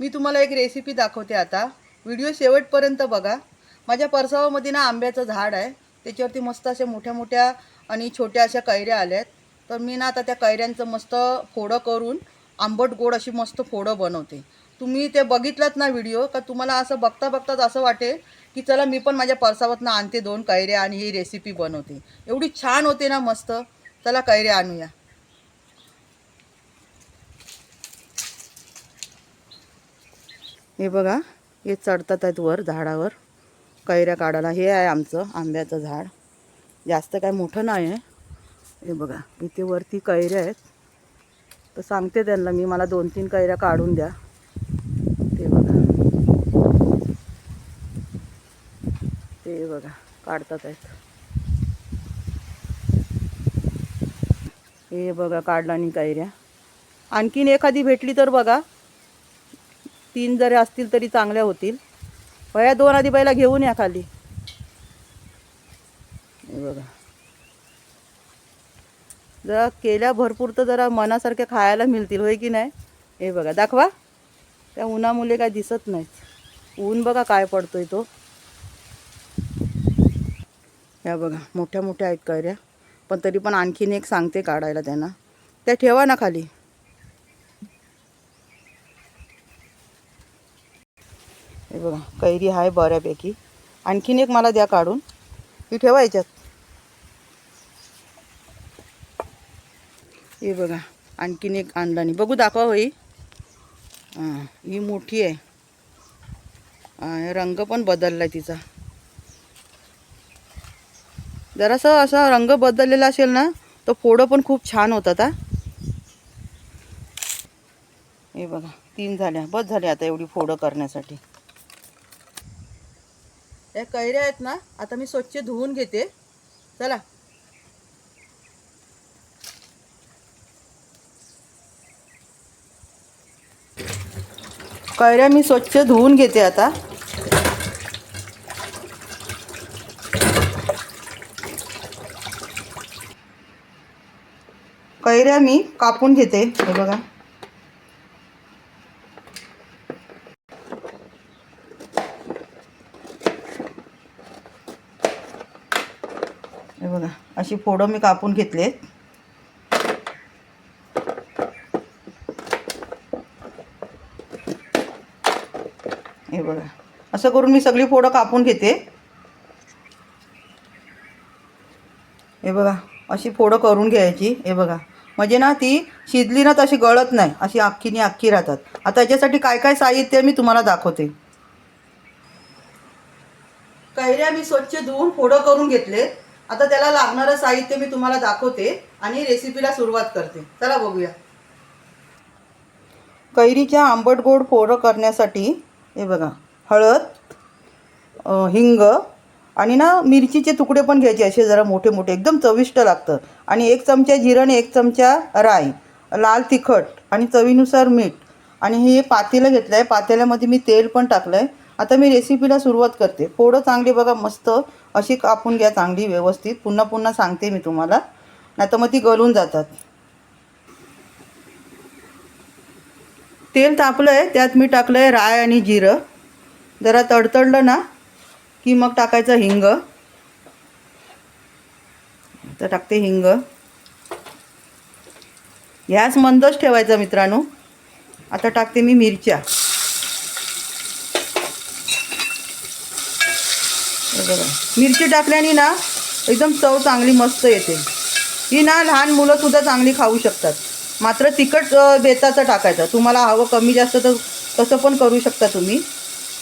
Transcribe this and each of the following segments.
मी तुम्हाला एक रेसिपी दाखवते आता. व्हिडिओ शेवटपर्यंत बघा. माझ्या परसावामध्ये ना आंब्याचं झाड आहे. त्याच्यावरती मस्त अशा मोठ्या मोठ्या आणि छोट्या अशा कैऱ्या आल्या आहेत तर मी ना आता त्या कैऱ्यांचं मस्त फोडं करून आंबट गोड अशी मस्त फोडं बनवते. तुम्ही ते बघितलात ना व्हिडिओ का तुम्हाला असं बघता बघताच असं वाटेल की चला मी पण माझ्या परसावातनं आणते दोन कैऱ्या आणि ही रेसिपी बनवते. एवढी छान होते ना मस्त. चला कैऱ्या आणूया. हे बघा हे चढतात आहेत वर झाडावर. कैऱ्या काढायला हे आहे आमचं आंब्याचं झाड. जास्त काय मोठं नाही आहे. हे बघा इथे वरती कैऱ्या आहेत. तर सांगते त्यांना मी मला दोन तीन कैऱ्या काढून द्या. ते बघा. ते बघा काढतात आहेत. हे बघा काढला आणि कैऱ्या. आणखीन एखादी भेटली तर बघा. तीन जरी असतील तरी चांगल्या होतील. वया दोन आधी पहिला घेऊन या खाली. हे बघा. जरा केल्या भरपूर तर जरा मनासारख्या खायला मिळतील होय की नाही? हे बघा दाखवा. त्या उन्हामुळे काय दिसत नाहीत. ऊन बघा काय पडतोय तो. ह्या बघा मोठ्या मोठ्या आहेत कैऱ्या. पण तरी पण आणखीन एक सांगते काढायला त्यांना. त्या ठेवा ना खाली. हे बघा कैरी आहे बऱ्यापैकी. आणखीन एक मला द्या काढून. ही ठेवा याच्यात हे बघा आणखीन एक आणला नाही बघू दाखवा होई हां ही मोठी आहे. रंग पण बदलला आहे तिचा. जरासं असा रंग बदललेला असेल ना तर फोडं पण खूप छान होतात हा. हे बघा तीन झाल्या बस झाली आता एवढी फोडं करण्यासाठी. या कैऱ्या आहेत ना आता मी स्वच्छ धुवून घेते. चला. कैऱ्या मी स्वच्छ धुवून घेते आता. कैऱ्या मी कापून घेते हे बघा. बघा. अशी फोडं मी कापून घेतले हे बघा. असं करून मी सगळी फोडं कापून घेते. हे बघा. अशी फोडं करून घ्यायची. हे बघा. म्हणजे ना ती शिजली ना तशी गळत नाही. अशी अख्खीनी अख्खी राहतात. आता याच्यासाठी काय काय साहित्य मी तुम्हाला दाखवते. कैऱ्या मी स्वच्छ धुवून फोडं करून घेतले आता त्याला लागणारं साहित्य मी तुम्हाला दाखवते आणि रेसिपीला सुरुवात करते. चला बघूया. कैरीच्या आंबट गोड पोरं करण्यासाठी हे बघा हळद हिंग आणि ना मिरचीचे तुकडे पण घ्यायचे असे जरा मोठे मोठे एकदम चविष्ट लागतं. आणि एक चमचा जिरं आणि एक चमचा राई लाल तिखट आणि चवीनुसार मीठ. आणि हे पातेलं घेतलं आहे पातेल्यामध्ये मी तेल पण टाकलं आहे आता मी रेसिपीला सुरुवात करते. फोडं चांगली बघा मस्त अशी कापून घ्या चांगली व्यवस्थित. पुन्हा पुन्हा सांगते मी तुम्हाला. नाही तर मग ती गलून जातात. तेल तापलं आहे त्यात मी टाकलं आहे राय आणि जिरं. जरा तडतडलं ना की मग टाकायचं हिंग. तर टाकते हिंग. गॅस मंदच ठेवायचा मित्रांनो. आता टाकते मी मिरच्या. बघा. मिरची टाकल्याने ना एकदम चव चांगली मस्त येते. ही ना लहान मुलंसुद्धा चांगली खाऊ शकतात. मात्र तिखट बेताचं टाकायचं. तुम्हाला हवं कमी जास्त तर तसं पण करू शकता तुम्ही.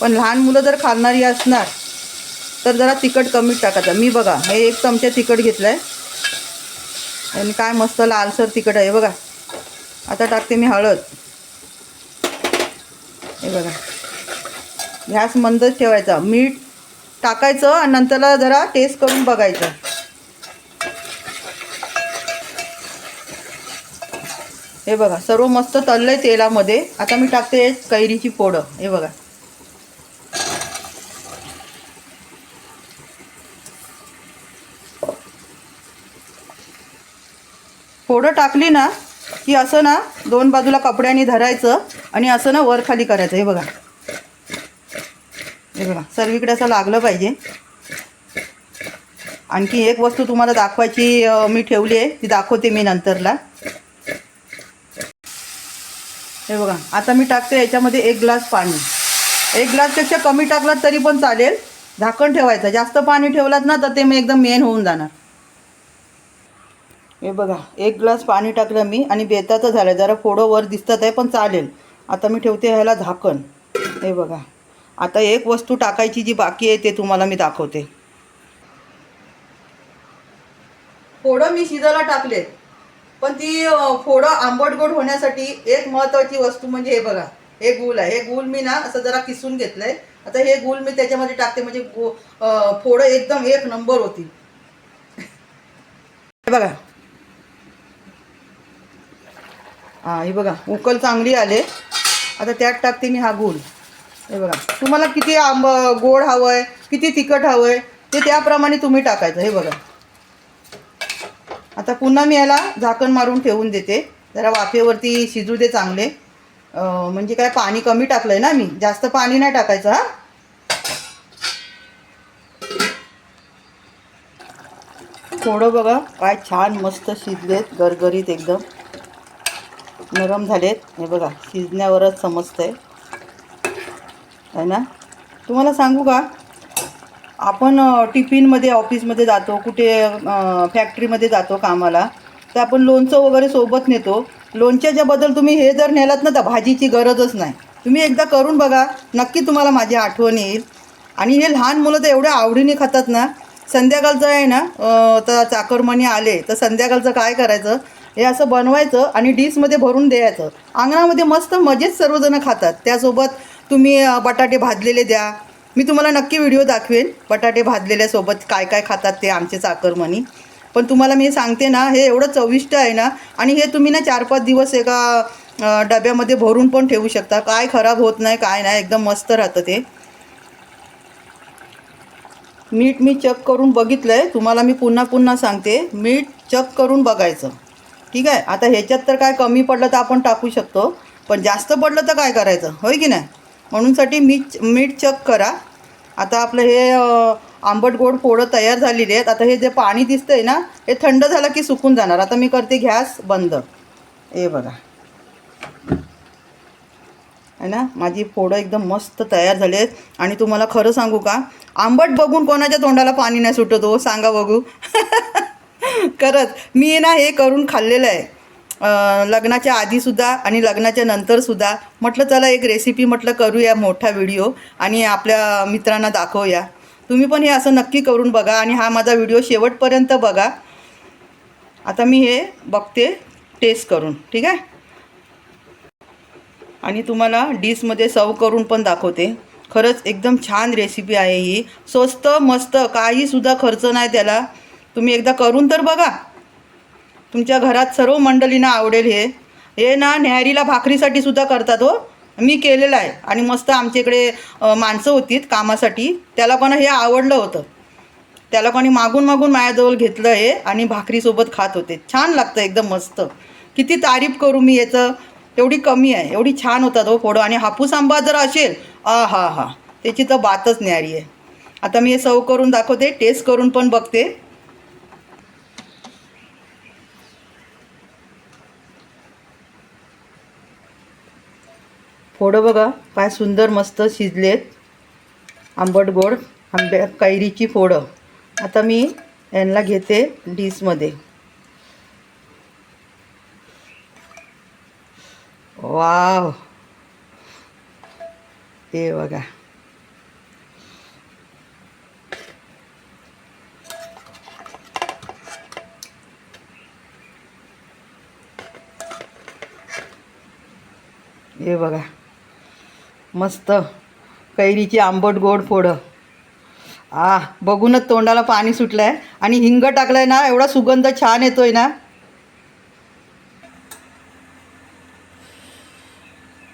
पण लहान मुलं जर खाणारी असणार तर जरा तिखट कमीच टाकायचं. मी बघा हे एक चमचा तिखट घेतलं आहे आणि काय मस्त लालसर तिखट आहे. बघा. आता टाकते मी हळद. हे बघा. गॅस मंदच ठेवायचा. मीठ टाकायचं आणि नंतरला जरा टेस्ट करून बघायचं. हे बघा सर्व मस्त तळलंय तेलामध्ये. आता मी टाकते कैरीची पोडं हे बघा. पोडं टाकली ना की असं ना दोन बाजूला कपड्याने धरायचं आणि असं ना वर खाली करायचं. हे बघा. हे बघा सर्वीकडे असं लागलं पाहिजे. आणखी एक वस्तू तुम्हाला दाखवायची मी ठेवली आहे ती दाखवते मी नंतरला. हे बघा आता मी टाकते याच्यामध्ये एक ग्लास पाणी. एक ग्लासपेक्षा कमी टाकलात तरी पण चालेल. झाकण ठेवायचं जास्त पाणी ठेवलात ना तर ते मी एकदम मेन होऊन जाणार. हे बघा एक ग्लास पाणी टाकलं मी आणि बेताचं झालं. जरा फोडं वर दिसतात आहे पण चालेल. आता मी ठेवते ह्याला झाकण. हे बघा. आता एक वस्तू टाकायची जी बाकी आहे ते तुम्हाला मी दाखवते. फोडं मी शिजायला टाकलेत. पण ती फोडं आंबट गोड होण्यासाठी एक महत्त्वाची वस्तू म्हणजे हे बघा हे गुल आहे. हे गुल मी ना असं जरा किसून घेतलंय. आता हे गुल मी त्याच्यामध्ये टाकते म्हणजे गो फोडं एकदम एक नंबर होतील. हे बघा. हा हे बघा उकल चांगली आले. आता त्यात टाकते मी हा गुल हे बघा तुम्हाला किती आंब गोड हवं आहे किती तिखट हवं आहे ते त्याप्रमाणे तुम्ही टाकायचं हे बघा. आता पुन्हा मी याला झाकण मारून ठेवून देते. जरा वाफेवरती शिजू दे चांगले. म्हणजे काय पाणी कमी टाकलं आहे ना मी जास्त पाणी नाही टाकायचं हा? थोडं बघा काय छान मस्त शिजलेत गरगरीत एकदम. नरम झालेत. हे बघा शिजण्यावरच समजतंय. आहे ना? तुम्हाला सांगू का? आपण टिफिनमध्ये ऑफिसमध्ये जातो कुठे फॅक्टरीमध्ये जातो कामाला तर आपण लोणचं वगैरे सोबत नेतो. लोणच्याच्याबद्दल तुम्ही हे जर नेलात ना तर भाजीची गरजच नाही. तुम्ही एकदा करून बघा नक्की तुम्हाला माझी आठवण येईल. आणि हे लहान मुलं तर एवढ्या आवडीने खातात ना. संध्याकाळचं आहे ना तर चाकरमणी आले तर संध्याकाळचं काय करायचं? हे असं बनवायचं आणि डिशमध्ये भरून द्यायचं. अंगणामध्ये मस्त मजेत सर्वजणं खातात. त्यासोबत तुम्ही बटाटे भाजलेले द्या. मी तुम्हाला नक्की व्हिडिओ दाखवेन बटाटे भाजलेल्यासोबत काय काय खातात ते आमचे चाकरमणी. पण तुम्हाला मी सांगते ना हे एवढं चविष्ट आहे ना आणि हे तुम्ही ना चार पाच दिवस एका डब्यामध्ये भरून पण ठेवू शकता. काय खराब होत नाही काय नाही एकदम मस्त राहतं ते. मीठ मी चक करून बघितलं आहे तुम्हाला मी पुन्हा पुन्हा सांगते. मीठ चक करून बघायचं. ठीक आहे? आता ह्याच्यात तर काय कमी पडलं तर आपण टाकू शकतो. पण जास्त पडलं तर काय करायचं? होय की नाही? म्हणूनसाठी मीठ मीठ चक करा. आता आपलं हे आंबट गोड फोडं तयार झालेली आहेत. आता हे जे पाणी दिसतंय ना हे थंड झालं की सुकून जाणार. आता मी करते गॅस बंद. हे बघा. आहे ना? माझी फोडं एकदम मस्त तयार झाली आहेत. आणि तुम्हाला खरं सांगू का? आंबट बघून कोणाच्या तोंडाला पाणी नाही सुटत हो? सांगा बघू. खरंच मी ना हे करून खाल्लेलं आहे. लग्नाच्या आधीसुद्धा आणि लग्नाच्या नंतरसुद्धा म्हटलं चला एक रेसिपी म्हटलं करूया मोठा व्हिडिओ आणि आपल्या मित्रांना दाखवूया. तुम्ही पण हे असं नक्की करून बघा आणि हा माझा व्हिडिओ शेवटपर्यंत बघा. आता मी हे बघते टेस्ट करून ठीक आहे? आणि तुम्हाला डिशमध्ये सर्व करून पण दाखवते. खरंच एकदम छान रेसिपी आहे ही. स्वस्त मस्त काहीसुद्धा खर्च नाही त्याला. तुम्ही एकदा करून तर बघा. तुमच्या घरात सर्व मंडळींना आवडेल हे. हे ना न्याहारीला भाकरीसाठी सुद्धा करतात हो. मी केलेलं आहे. आणि मस्त आमच्या इकडे माणसं होतीत कामासाठी. त्याला पण हे आवडलं होतं. त्याला कोणी मागून मागून माझ्याजवळ घेतलं हे आणि भाकरीसोबत खात होते. छान लागतं एकदम मस्त. किती तारीफ करू मी याचं. एवढी कमी आहे. एवढी छान होतात हो फोडं. आणि हापूस आंबा जर असेल आ हा हा त्याची तर बातच न्यारी आहे. आता मी हे सव करून दाखवते टेस्ट करून पण बघते. फोडं बघा काय सुंदर मस्त शिजलेत. आंबट गोड आंब्या कैरीची फोडं. आता मी यांना घेते डिशमध्ये. वाव! हे बघा. हे बघा. मस्त. कैरीची आंबट गोड फोडं. आ बघूनच तोंडाला पाणी सुटलं आहे आणि हिंग टाकलं आहे ना एवढा सुगंध छान येतोय ना.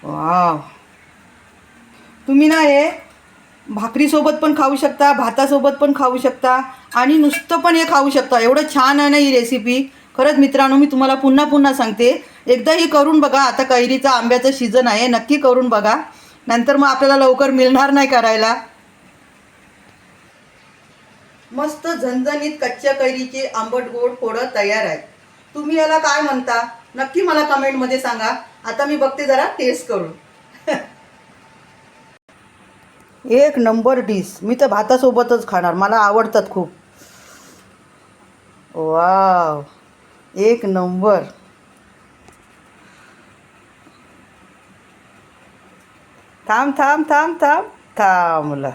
वाव. तुम्ही ना हे भाकरीसोबत पण खाऊ शकता भातासोबत पण खाऊ शकता आणि नुसतं पण हे खाऊ शकता. एवढं छान आहे ना ही रेसिपी खरंच मित्रांनो मी तुम्हाला पुन्हा पुन्हा सांगते. एकदा ही करून बघा आता कैरीचा आंब्याचं सीझन आहे नक्की करून बघा. नंतर मग आपल्याला लवकर मिळणार नाही करायला. मस्त झणझणीत कच्च्या कैरीचे आंबट गोड फोडं तयार आहेत. तुम्ही याला काय म्हणता? नक्की मला कमेंटमध्ये सांगा. आता मी बघते जरा टेस्ट करून. एक नंबर डिश मी तर भातासोबतच खाणार. मला आवडतात खूप. वाव एक नंबर. थांब थांब थांब थांब. थांबला.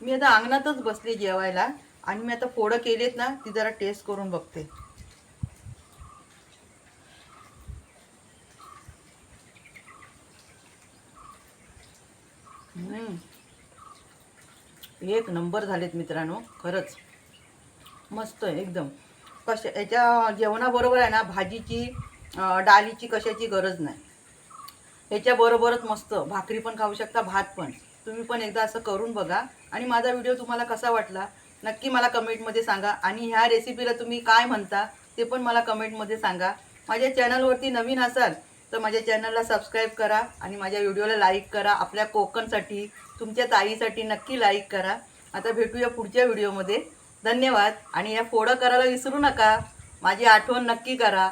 मी आता अंगणातच बसली जेवायला आणि मी आता फोडं केलेत ना ती जरा टेस्ट करून बघते. हम्म. एक नंबर झालेत मित्रांनो खरंच. मस्त एकदम. कशा याच्या जेवणाबरोबर आहे ना भाजीची डालीची डाळीची कशाची गरज नाही. याच्याबरोबरच मस्त भाकरी पण खाऊ शकता भात पण. तुम्ही पण एकदा असं करून बघा. आणि माझा व्हिडिओ तुम्हाला कसा वाटला नक्की मला कमेंटमध्ये सांगा. आणि ह्या रेसिपीला तुम्ही काय म्हणता ते पण मला कमेंटमध्ये सांगा. माझ्या चॅनलवरती नवीन असाल तर माझ्या चॅनलला सबस्क्राईब करा आणि माझ्या व्हिडिओला लाईक करा. आपल्या कोकणसाठी तुमच्या ताईसाठी नक्की लाईक करा. आता भेटूया पुढच्या व्हिडिओमध्ये. धन्यवाद. आणि या फोडं करायला विसरू नका. माझी आठवण नक्की करा.